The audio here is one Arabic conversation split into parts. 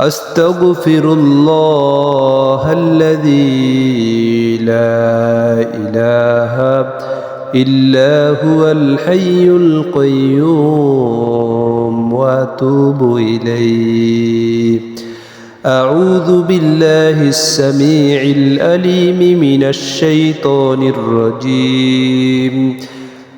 أستغفر الله الذي لا إله إلا هو الحي القيوم وأتوب إليه. أعوذ بالله السميع الأليم من الشيطان الرجيم.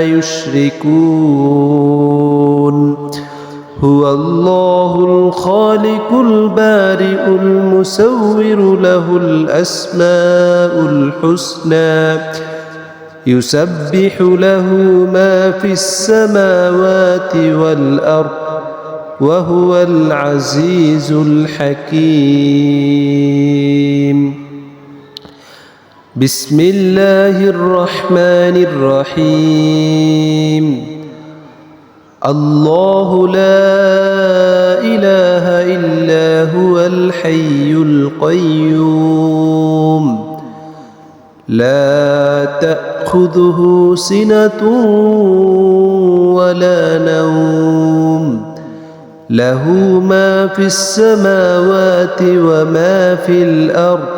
يشركون. هو الله الخالق البارئ المسور له الأسماء الحسنى. يسبح له ما في السماوات والأرض وهو العزيز الحكيم. بسم الله الرحمن الرحيم الله لا إله إلا هو الحي القيوم لا تأخذه سنة ولا نوم له ما في السماوات وما في الأرض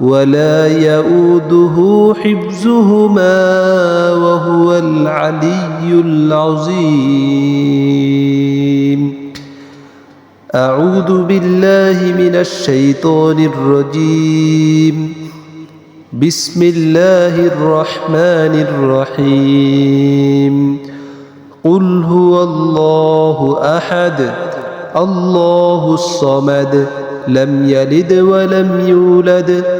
ولا يؤوده حفظهما وهو العلي العظيم. أعوذ بالله من الشيطان الرجيم. بسم الله الرحمن الرحيم. قل هو الله أحد الله الصمد لم يلد ولم يولد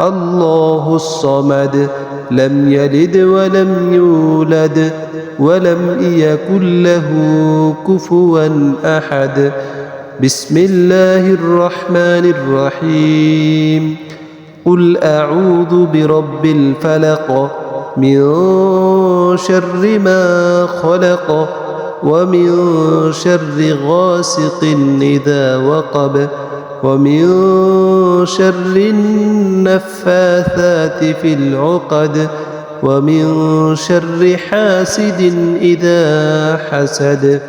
الله الصمد لم يلد ولم يولد ولم يكن له كفوا أحد. بسم الله الرحمن الرحيم. قل أعوذ برب الفلق من شر ما خلق ومن شر غاسق إذا وقب. ومن شر النفاثات في العقد ومن شر حاسد إذا حسد.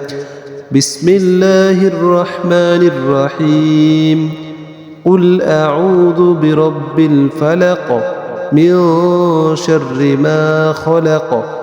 بسم الله الرحمن الرحيم. قل أعوذ برب الفلق من شر ما خلق.